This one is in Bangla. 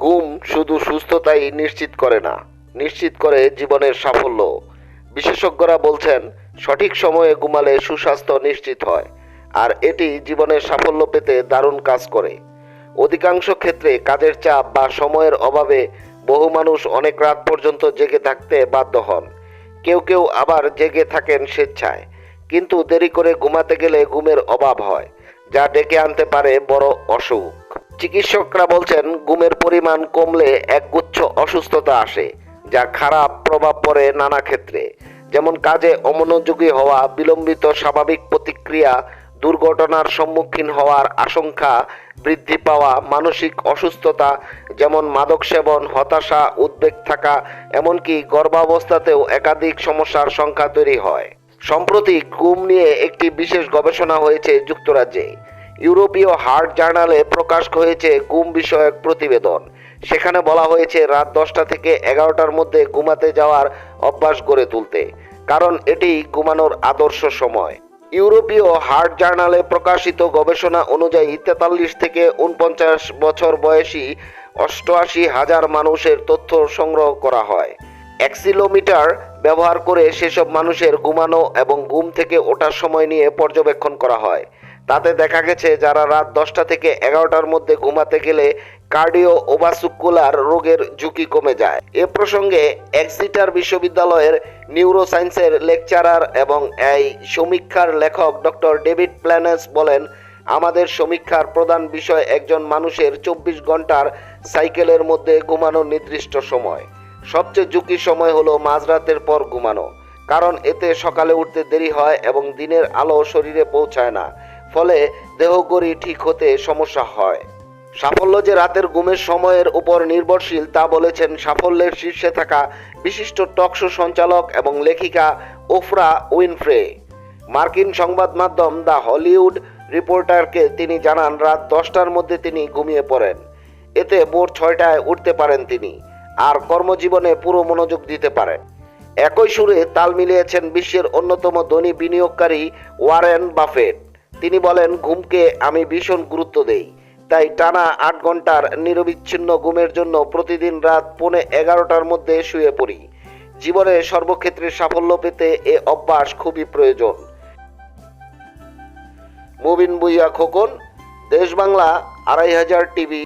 ঘুম শুধু সুস্থতাই নিশ্চিত করে না, নিশ্চিত করে জীবনের সাফল্য। বিশেষজ্ঞরা বলছেন, সঠিক সময়ে ঘুমালে সুস্বাস্থ্য নিশ্চিত হয়, আর এটি জীবনের সাফল্য পেতে দারুণ কাজ করে। অধিকাংশ ক্ষেত্রে কাজের চাপ বা সময়ের অভাবে বহু মানুষ অনেক রাত পর্যন্ত জেগে থাকতে বাধ্য হন। কেউ কেউ আবার জেগে থাকেন স্বেচ্ছায়, কিন্তু দেরি করে ঘুমাতে গেলে ঘুমের অভাব হয়, যা ডেকে আনতে পারে বড় অসুখ। চিকিৎসকরা বলছেন, ঘুমের পরিমাণ কমলে একগুচ্ছ অসুস্থতা আসে, যা খারাপ প্রভাব পড়ে নানা ক্ষেত্রে। যেমন কাজে অমনোযোগী হওয়া, বিলম্বিত স্বাভাবিক প্রতিক্রিয়া, দুর্ঘটনার সম্মুখীন হওয়ার আশঙ্কা বৃদ্ধি পাওয়া, মানসিক অসুস্থতা যেমন মাদক সেবন হতাশা, উদ্বেগ থাকা, এমনকি গর্ভাবস্থাতেও একাধিক সমস্যার সংখ্যা তৈরি হয়। সম্প্রতি ঘুম নিয়ে একটি বিশেষ গবেষণা হয়েছে যুক্তরাজ্যে। ইউরোপীয় হার্ট জার্নালে প্রকাশ হয়েছে ঘুম বিষয়ক প্রতিবেদন। সেখানে বলা হয়েছে, রাত দশটা থেকে এগারোটার মধ্যে ঘুমাতে যাওয়ার অভ্যাস গড়ে তুলতে, কারণ এটি ঘুমানোর আদর্শ সময়। ইউরোপীয় হার্ট জার্নালে প্রকাশিত গবেষণা অনুযায়ী তেতাল্লিশ থেকে উনপঞ্চাশ বছর বয়সী অষ্টআশি হাজার মানুষের তথ্য সংগ্রহ করা হয়। অ্যাক্সিলোমিটার ব্যবহার করে সেসব মানুষের ঘুমানো এবং ঘুম থেকে ওঠার সময় নিয়ে পর্যবেক্ষণ করা হয়। তাতে দেখা গেছে যারা রাত দশটা থেকে এগারোটার মধ্যে ঘুমাতে গেলে কার্ডিও ওভাসুকুলার রোগের ঝুঁকি কমে যায়। এ প্রসঙ্গে এক্সিটার বিশ্ববিদ্যালয়ের নিউরোসায়েন্সের লেকচারার এবং এই সমীক্ষার লেখক ডক্টর ডেভিড প্ল্যানেস বলেন, আমাদের সমীক্ষার প্রধান বিষয় একজন মানুষের চব্বিশ ঘণ্টার সাইকেলের মধ্যে ঘুমানোর নির্দিষ্ট সময়। সবচেয়ে ঝুঁকির সময় হলো মাঝরাতের পর ঘুমানো। কারণ এতে সকালে উঠতে দেরি হয় এবং দিনের আলো শরীরে পৌঁছায় না। ফলে দেহগড়ি ঠিক হতে সমস্যা হয়। সাফল্য যে রাতের ঘুমের সময়ের উপর নির্ভরশীল তা বলেছেন সাফল্যের শীর্ষে থাকা বিশিষ্ট টকশো সঞ্চালক এবং লেখিকা ওফরা উইনফ্রে। মার্কিন সংবাদ মাধ্যম দ্য হলিউড রিপোর্টারকে তিনি জানান, রাত দশটার মধ্যে তিনি ঘুমিয়ে পড়েন। এতে ভোর ছয়টায় উঠতে পারেন তিনি আর কর্মজীবনে পুরো মনোযোগ দিতে পারেন। একই সুরে তাল মিলিয়েছেন বিশ্বের অন্যতম ধনী বিনিয়োগকারী ওয়ারেন বাফেট। তিনি বলেন, ঘুমকে আমি ভীষণ গুরুত্ব দেই। তাই টানা আট ঘণ্টার নিরবিচ্ছিন্ন ঘুমের জন্য প্রতিদিন রাত পৌনে এগারোটার মধ্যে শুয়ে পড়ি। জীবনে সর্বক্ষেত্রে সাফল্য পেতে এ অভ্যাস খুবই প্রয়োজন। মুবিন বুইয়া খোকন, দেশ বাংলা, আড়াই হাজার টিভি।